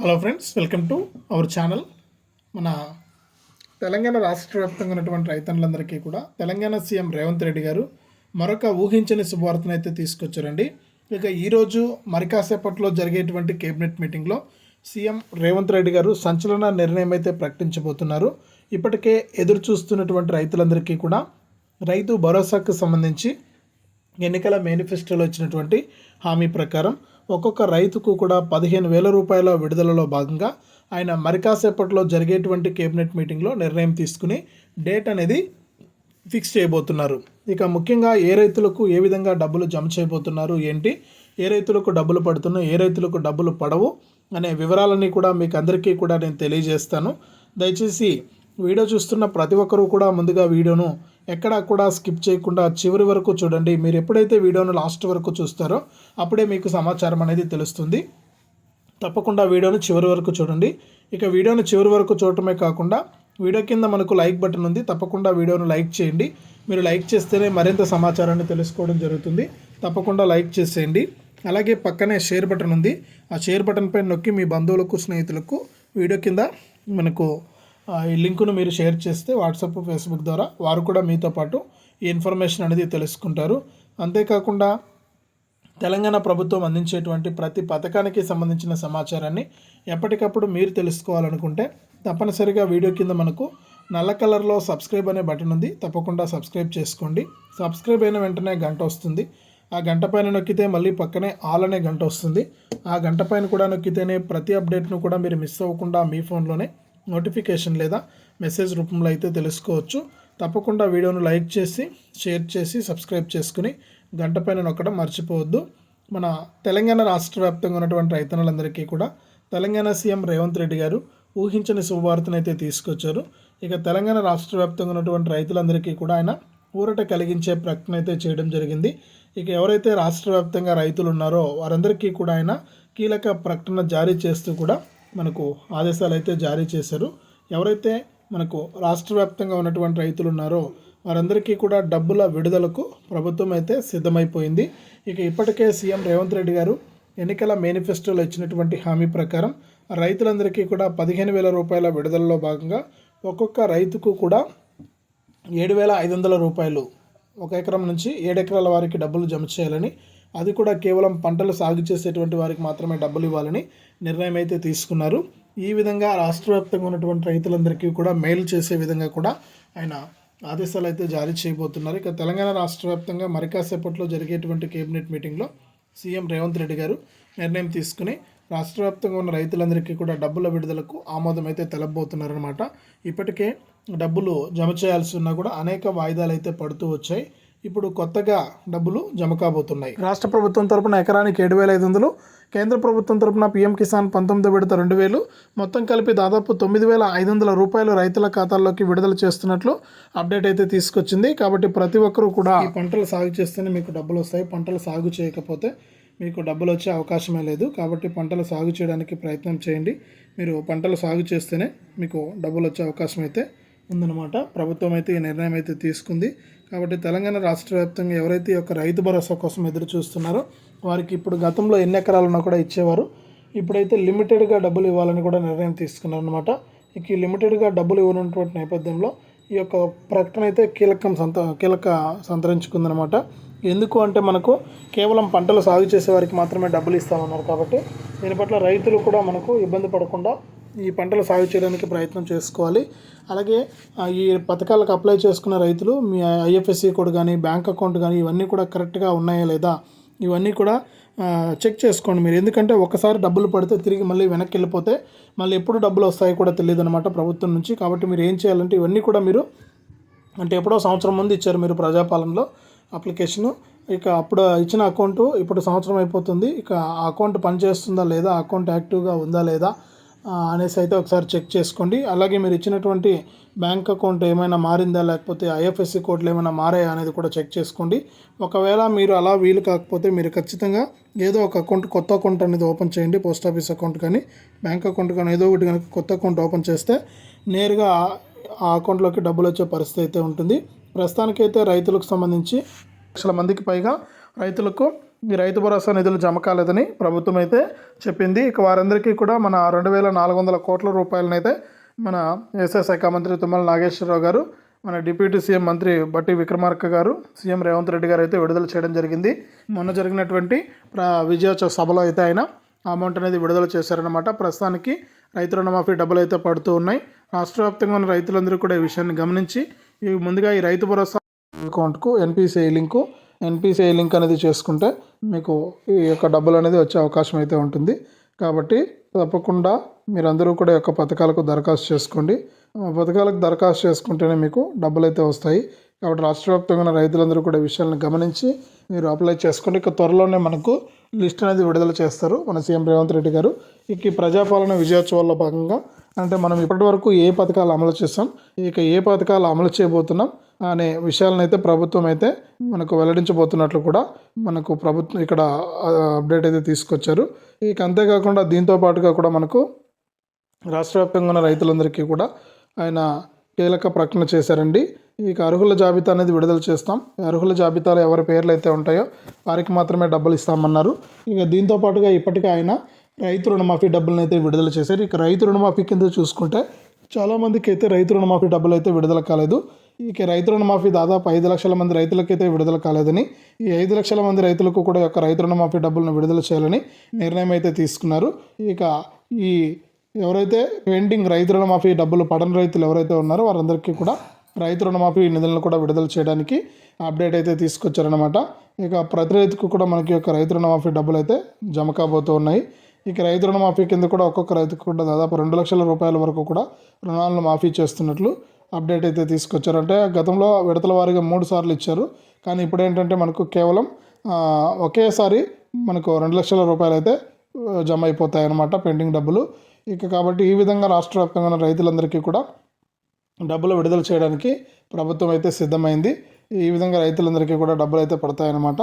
Hello friends welcome to our channel మన తెలంగాణ రాష్ట్ర వ్యాప్తంగా ఉన్నటువంటి రైతన్నులందరికీ కూడా తెలంగాణ సీఎం రేవంత్ రెడ్డి గారు మరొక ఊహించని శుభవార్తను అయితే తీసుకొచ్చారండి. ఇక ఈరోజు మరి కాసేపట్లో జరిగేటువంటి కేబినెట్ మీటింగ్లో సీఎం రేవంత్ రెడ్డి గారు సంచలన నిర్ణయం అయితే ప్రకటించబోతున్నారు. ఇప్పటికే ఎదురు చూస్తున్నటువంటి రైతులందరికీ కూడా రైతు భరోసాకు సంబంధించి ఎన్నికల మేనిఫెస్టోలో ఇచ్చినటువంటి హామీ ప్రకారం ఒక్కొక్క రైతుకు కూడా పదిహేను వేల రూపాయల విడుదలలో భాగంగా ఆయన మరికాసేపట్లో జరిగేటువంటి కేబినెట్ మీటింగ్లో నిర్ణయం తీసుకుని డేట్ అనేది ఫిక్స్ చేయబోతున్నారు. ఇక ముఖ్యంగా ఏ రైతులకు ఏ విధంగా డబ్బులు జమ చేయబోతున్నారు ఏంటి ఏ రైతులకు డబ్బులు పడుతున్నాయి ఏ రైతులకు డబ్బులు పడవు అనే వివరాలన్నీ కూడా మీకు అందరికీ కూడా నేను తెలియజేస్తాను. దయచేసి వీడియో చూస్తున్న ప్రతి ఒక్కరూ కూడా ముందుగా వీడియోను ఎక్కడా కూడా స్కిప్ చేయకుండా చివరి వరకు చూడండి. మీరు ఎప్పుడైతే వీడియోను లాస్ట్ వరకు చూస్తారో అప్పుడే మీకు సమాచారం అనేది తెలుస్తుంది. తప్పకుండా వీడియోను చివరి వరకు చూడండి. ఇక వీడియోను చివరి వరకు చూడటమే కాకుండా వీడియో కింద మనకు లైక్ బటన్ ఉంది. తప్పకుండా వీడియోను లైక్ చేయండి. మీరు లైక్ చేస్తేనే మరింత సమాచారాన్ని తెలుసుకోవడం జరుగుతుంది. తప్పకుండా లైక్ చేసేయండి. అలాగే పక్కనే షేర్ బటన్ ఉంది. ఆ షేర్ బటన్ పైన నొక్కి మీ బంధువులకు స్నేహితులకు వీడియో కింద మనకు ఈ లింకును మీరు షేర్ చేస్తే వాట్సాప్ ఫేస్బుక్ ద్వారా వారు కూడా మీతో పాటు ఈ ఇన్ఫర్మేషన్ అనేది తెలుసుకుంటారు. అంతేకాకుండా తెలంగాణ ప్రభుత్వం అందించేటువంటి ప్రతి పథకానికి సంబంధించిన సమాచారాన్ని ఎప్పటికప్పుడు మీరు తెలుసుకోవాలనుకుంటే తప్పనిసరిగా వీడియో కింద మనకు నల్ల కలర్లో సబ్స్క్రైబ్ అనే బటన్ ఉంది. తప్పకుండా సబ్స్క్రైబ్ చేసుకోండి. సబ్స్క్రైబ్ అయిన వెంటనే గంట వస్తుంది. ఆ గంట పైన నొక్కితే మళ్ళీ పక్కనే ఆల్ అనే గంట వస్తుంది. ఆ గంట పైన కూడా నొక్కితేనే ప్రతి అప్డేట్ను కూడా మీరు మిస్ అవ్వకుండా మీ ఫోన్లోనే నోటిఫికేషన్ లేదా మెసేజ్ రూపంలో అయితే తెలుసుకోవచ్చు. తప్పకుండా వీడియోను లైక్ చేసి షేర్ చేసి సబ్స్క్రైబ్ చేసుకుని గంట పైన నొక్కడం మర్చిపోవద్దు. మన తెలంగాణ రాష్ట్ర వ్యాప్తంగా ఉన్నటువంటి రైతన్నులందరికీ కూడా తెలంగాణ సీఎం రేవంత్ రెడ్డి గారు ఊహించని శుభవార్తను అయితే తీసుకొచ్చారు. ఇక తెలంగాణ రాష్ట్ర వ్యాప్తంగా ఉన్నటువంటి రైతులందరికీ కూడా ఆయన ఊరట కలిగించే ప్రకటన అయితే చేయడం జరిగింది. ఇక ఎవరైతే రాష్ట్ర వ్యాప్తంగా రైతులు ఉన్నారో వారందరికీ కూడా ఆయన కీలక ప్రకటన జారీ చేస్తూ కూడా మనకు ఆదేశాలు అయితే జారీ చేశారు. ఎవరైతే మనకు రాష్ట్ర వ్యాప్తంగా ఉన్నటువంటి రైతులు ఉన్నారో వారందరికీ కూడా డబ్బుల విడుదలకు ప్రభుత్వం అయితే సిద్ధమైపోయింది. ఇక ఇప్పటికే సీఎం రేవంత్ రెడ్డి గారు ఎన్నికల మేనిఫెస్టోలో ఇచ్చినటువంటి హామీ ప్రకారం రైతులందరికీ కూడా పదిహేను వేల రూపాయల విడుదలలో భాగంగా ఒక్కొక్క రైతుకు కూడా ఏడు వేల ఐదు వందల రూపాయలు ఒక ఎకరం నుంచి ఏడు ఎకరాల వారికి డబ్బులు జమ చేయాలని అది కూడా కేవలం పంటలు సాగు చేసేటువంటి వారికి మాత్రమే డబ్బులు ఇవ్వాలని నిర్ణయం అయితే తీసుకున్నారు. ఈ విధంగా రాష్ట్రవ్యాప్తంగా ఉన్నటువంటి రైతులందరికీ కూడా మేలు చేసే విధంగా కూడా ఆయన ఆదేశాలు అయితే జారీ చేయబోతున్నారు. ఇక తెలంగాణ రాష్ట్ర వ్యాప్తంగా జరిగేటువంటి కేబినెట్ మీటింగ్లో సీఎం రేవంత్ రెడ్డి గారు నిర్ణయం తీసుకుని రాష్ట్ర వ్యాప్తంగా ఉన్న రైతులందరికీ కూడా డబ్బుల విడుదలకు ఆమోదం అయితే తెలపబోతున్నారనమాట ఇప్పటికే డబ్బులు జమ చేయాల్సి ఉన్నా కూడా అనేక వాయిదాలు అయితే పడుతూ వచ్చాయి. ఇప్పుడు కొత్తగా డబ్బులు జమ కాబోతున్నాయి. రాష్ట్ర ప్రభుత్వం తరపున ఎకరానికి ఏడు వేల ఐదు వందలు కేంద్ర ప్రభుత్వం తరపున పీఎం కిసాన్ పంతొమ్మిది విడత రెండు వేలు మొత్తం కలిపి దాదాపు తొమ్మిది వేల ఐదు వందల రూపాయలు రైతుల ఖాతాల్లోకి విడుదల చేస్తున్నట్లు అప్డేట్ అయితే తీసుకొచ్చింది. కాబట్టి ప్రతి ఒక్కరూ కూడా ఈ పంటలు సాగు చేస్తేనే మీకు డబ్బులు వస్తాయి. పంటలు సాగు చేయకపోతే మీకు డబ్బులు వచ్చే అవకాశమే లేదు. కాబట్టి పంటలు సాగు చేయడానికి ప్రయత్నం చేయండి. మీరు పంటలు సాగు చేస్తేనే మీకు డబ్బులు వచ్చే అవకాశం అయితే ఉందన్నమాట. ప్రభుత్వం అయితే ఈ నిర్ణయం అయితే తీసుకుంది. కాబట్టి తెలంగాణ రాష్ట్ర వ్యాప్తంగా ఎవరైతే ఈ యొక్క రైతు భరోసా కోసం ఎదురు చూస్తున్నారో వారికి ఇప్పుడు గతంలో ఎన్ని ఎకరాలున్నా కూడా ఇచ్చేవారు. ఇప్పుడైతే లిమిటెడ్గా డబ్బులు ఇవ్వాలని కూడా నిర్ణయం తీసుకున్నారనమాట ఇక ఈ లిమిటెడ్గా డబ్బులు ఇవ్వనటువంటి నేపథ్యంలో ఈ యొక్క ప్రకటన అయితే కీలకం సంత కీలక సంతరించుకుందనమాట ఎందుకు అంటే మనకు కేవలం పంటలు సాగు చేసే వారికి మాత్రమే డబ్బులు ఇస్తామన్నారు కాబట్టి దీని పట్ల రైతులు కూడా మనకు ఇబ్బంది పడకుండా ఈ పంటలు సాగు చేయడానికి ప్రయత్నం చేసుకోవాలి. అలాగే ఈ పథకాలకు అప్లై చేసుకున్న రైతులు మీ ఐఎఫ్ఎస్సి కోడ్ కానీ బ్యాంక్ అకౌంట్ కానీ ఇవన్నీ కూడా కరెక్ట్గా ఉన్నాయా లేదా? ఇవన్నీ కూడా చెక్ చేసుకోండి మీరు. ఎందుకంటే ఒకసారి డబ్బులు పడితే తిరిగి మళ్ళీ వెనక్కి వెళ్ళిపోతే మళ్ళీ ఎప్పుడు డబ్బులు వస్తాయో కూడా తెలియదు అనమాట ప్రభుత్వం నుంచి. కాబట్టి మీరు ఏం చేయాలంటే ఇవన్నీ కూడా మీరు అంటే ఎప్పుడో సంవత్సరం ముందు ఇచ్చారు మీరు ప్రజాపాలనలో అప్లికేషను. ఇక అప్పుడు ఇచ్చిన అకౌంట్ ఇప్పుడు సంవత్సరం అయిపోతుంది. ఇక ఆ అకౌంట్ పనిచేస్తుందా లేదా? అకౌంట్ యాక్టివ్గా ఉందా లేదా? అనేసి అయితే ఒకసారి చెక్ చేసుకోండి. అలాగే మీరు ఇచ్చినటువంటి బ్యాంక్ అకౌంట్ ఏమైనా మారిందా లేకపోతే ఐఎఫ్ఎస్సి కోడ్లు ఏమైనా మారాయా అనేది కూడా చెక్ చేసుకోండి. ఒకవేళ మీరు అలా వీలు కాకపోతే మీరు ఖచ్చితంగా ఏదో ఒక అకౌంట్ కొత్త అకౌంట్ అనేది ఓపెన్ చేయండి పోస్ట్ ఆఫీస్ అకౌంట్ కానీ బ్యాంక్ అకౌంట్ కానీ ఏదో ఒకటి కనుక కొత్త అకౌంట్ ఓపెన్ చేస్తే నేరుగా ఆ అకౌంట్లోకి డబ్బులు వచ్చే పరిస్థితి అయితే ఉంటుంది. ప్రస్తుతానికైతే రైతులకు సంబంధించి లక్షల మందికి పైగా రైతులకు ఈ రైతు భరోసా నిధులు జమ కాలేదని ప్రభుత్వం అయితే చెప్పింది. ఇక వారందరికీ కూడా మన రెండు వేల నాలుగు వందల కోట్ల రూపాయలనైతే మన వ్యవసాయ శాఖ మంత్రి తుమ్మల నాగేశ్వరరావు గారు మన డిప్యూటీ సీఎం మంత్రి బట్టి విక్రమార్క గారు సీఎం రేవంత్ రెడ్డి గారు అయితే విడుదల చేయడం జరిగింది. మొన్న జరిగినటువంటి విజయోత్సవ సభలో అయితే ఆయన ఆ అమౌంట్ అనేది విడుదల చేశారనమాట ప్రస్తుతానికి రైతు రుణమాఫీ డబ్బులు అయితే పడుతూ ఉన్నాయి. రాష్ట్ర వ్యాప్తంగా ఉన్న రైతులందరూ కూడా ఈ విషయాన్ని గమనించి ఈ ముందుగా ఈ రైతు భరోసా అకౌంట్కు ఎన్పిసిఐ లింకు ఎన్పిసిఐ లింక్ అనేది చేసుకుంటే మీకు ఈ యొక్క డబ్బులు అనేది వచ్చే అవకాశం అయితే ఉంటుంది. కాబట్టి తప్పకుండా మీరందరూ కూడా యొక్క పథకాలకు దరఖాస్తు చేసుకోండి. ఆ పథకాలకు దరఖాస్తు చేసుకుంటేనే మీకు డబ్బులు అయితే వస్తాయి. కాబట్టి రాష్ట్ర వ్యాప్తంగా ఉన్న రైతులందరూ కూడా విషయాలను గమనించి మీరు అప్లై చేసుకోండి. ఇక త్వరలోనే మనకు లిస్ట్ అనేది విడుదల చేస్తారు మన సీఎం రేవంత్ రెడ్డి గారు. ఇక ఈ ప్రజాపాలన విజయోత్సవాల్లో భాగంగా అంటే మనం ఇప్పటి వరకు ఏ పథకాలు అమలు చేస్తాం ఇక ఏ పథకాలు అమలు చేయబోతున్నాం అనే విషయాలను అయితే ప్రభుత్వం అయితే మనకు వెల్లడించబోతున్నట్లు కూడా మనకు ప్రభుత్వం ఇక్కడ అప్డేట్ అయితే తీసుకొచ్చారు. ఇక అంతేకాకుండా దీంతో పాటుగా కూడా మనకు రాష్ట్ర వ్యాప్తంగా ఉన్న రైతులందరికీ కూడా ఆయన కీలక ప్రకటన చేశారండి. ఇక అర్హుల జాబితా అనేది విడుదల చేస్తాం. ఈ అర్హుల జాబితాలో ఎవరి పేర్లు అయితే ఉంటాయో వారికి మాత్రమే డబ్బులు ఇస్తామన్నారు. ఇక దీంతో పాటుగా ఇప్పటికే ఆయన రైతు రుణమాఫీ డబ్బులను అయితే విడుదల చేశారు. ఇక రైతు రుణమాఫీ కింద చూసుకుంటే చాలామందికి అయితే రైతు రుణమాఫీ డబ్బులు అయితే విడుదల కాలేదు. ఇక రైతు రుణమాఫీ దాదాపు ఐదు లక్షల మంది రైతులకైతే విడుదల కాలేదని ఈ ఐదు లక్షల మంది రైతులకు కూడా యొక్క రైతు రుణమాఫీ డబ్బులను విడుదల చేయాలని నిర్ణయం అయితే తీసుకున్నారు. ఇక ఈ ఎవరైతే పెండింగ్ రైతు రుణమాఫీ డబ్బులు పడని రైతులు ఎవరైతే ఉన్నారో వారందరికీ కూడా రైతు రుణమాఫీ నిధులను కూడా విడుదల చేయడానికి అప్డేట్ అయితే తీసుకొచ్చారనమాట ఇక ప్రతి రైతుకు కూడా మనకి యొక్క రైతు రుణమాఫీ డబ్బులు అయితే జమ కాబోతూ ఉన్నాయి. ఇక రైతు రుణమాఫీ కింద కూడా ఒక్కొక్క రైతుకు కూడా దాదాపు రెండు లక్షల రూపాయల వరకు కూడా రుణాలను మాఫీ చేస్తున్నట్లు అప్డేట్ అయితే తీసుకొచ్చారు. అంటే గతంలో విడతల వారీగా మూడు సార్లు ఇచ్చారు. కానీ ఇప్పుడు ఏంటంటే మనకు కేవలం ఒకేసారి మనకు రెండు లక్షల రూపాయలు అయితే జమ అయిపోతాయి అన్నమాట పెండింగ్ డబ్బులు. ఇక కాబట్టి ఈ విధంగా రాష్ట్ర వ్యాప్తంగా ఉన్న రైతులందరికీ కూడా డబ్బులు విడుదల చేయడానికి ప్రభుత్వం అయితే సిద్ధమైంది. ఈ విధంగా రైతులందరికీ కూడా డబ్బులు అయితే పడతాయన్నమాట.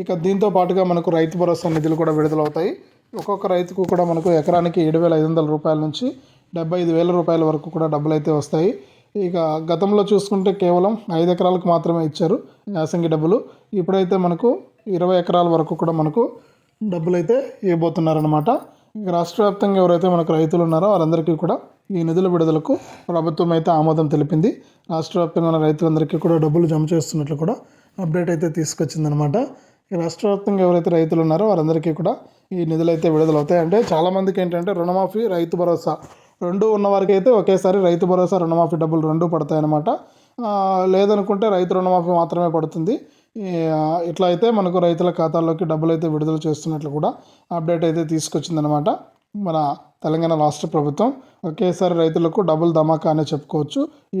ఇక దీంతో పాటుగా మనకు రైతు భరోసా నిధులు కూడా విడుదలవుతాయి. ఒక్కొక్క రైతుకు కూడా మనకు ఎకరానికి ఏడు వేల ఐదు వందల రూపాయల నుంచి డెబ్బై ఐదు వేల రూపాయల వరకు కూడా డబ్బులు అయితే వస్తాయి. ఇక గతంలో చూసుకుంటే కేవలం ఐదు ఎకరాలకు మాత్రమే ఇచ్చారు యాసంగి డబ్బులు. ఇప్పుడైతే మనకు ఇరవై ఎకరాల వరకు కూడా మనకు డబ్బులు అయితే ఇవ్వబోతున్నారనమాట ఇక రాష్ట్ర వ్యాప్తంగా ఎవరైతే మనకు రైతులు ఉన్నారో వారందరికీ కూడా ఈ నిధుల విడుదలకు ప్రభుత్వం అయితే ఆమోదం తెలిపింది. రాష్ట్ర వ్యాప్తంగా ఉన్న రైతులందరికీ కూడా డబ్బులు జమ చేస్తున్నట్లు కూడా అప్డేట్ అయితే తీసుకొచ్చిందనమాట రాష్ట్ర వ్యాప్తంగా ఎవరైతే రైతులు ఉన్నారో వారందరికీ కూడా ఈ నిధులు అయితే విడుదలవుతాయి. అంటే చాలామందికి ఏంటంటే రుణమాఫీ రైతు భరోసా రెండు ఉన్న వారికి అయితే ఒకేసారి రైతు భరోసా రుణమాఫీ డబ్బులు రెండు పడతాయన్నమాట. లేదనుకుంటే రైతు రుణమాఫీ మాత్రమే పడుతుంది. ఇట్లా అయితే మనకు రైతుల ఖాతాల్లోకి డబ్బులు అయితే విడుదల చేస్తున్నట్లు కూడా అప్డేట్ అయితే తీసుకొచ్చిందనమాట మన తెలంగాణ రాష్ట్ర ప్రభుత్వం ఒకేసారి రైతులకు డబుల్ ధమాకా అనే చెప్పుకోవచ్చు. ఈ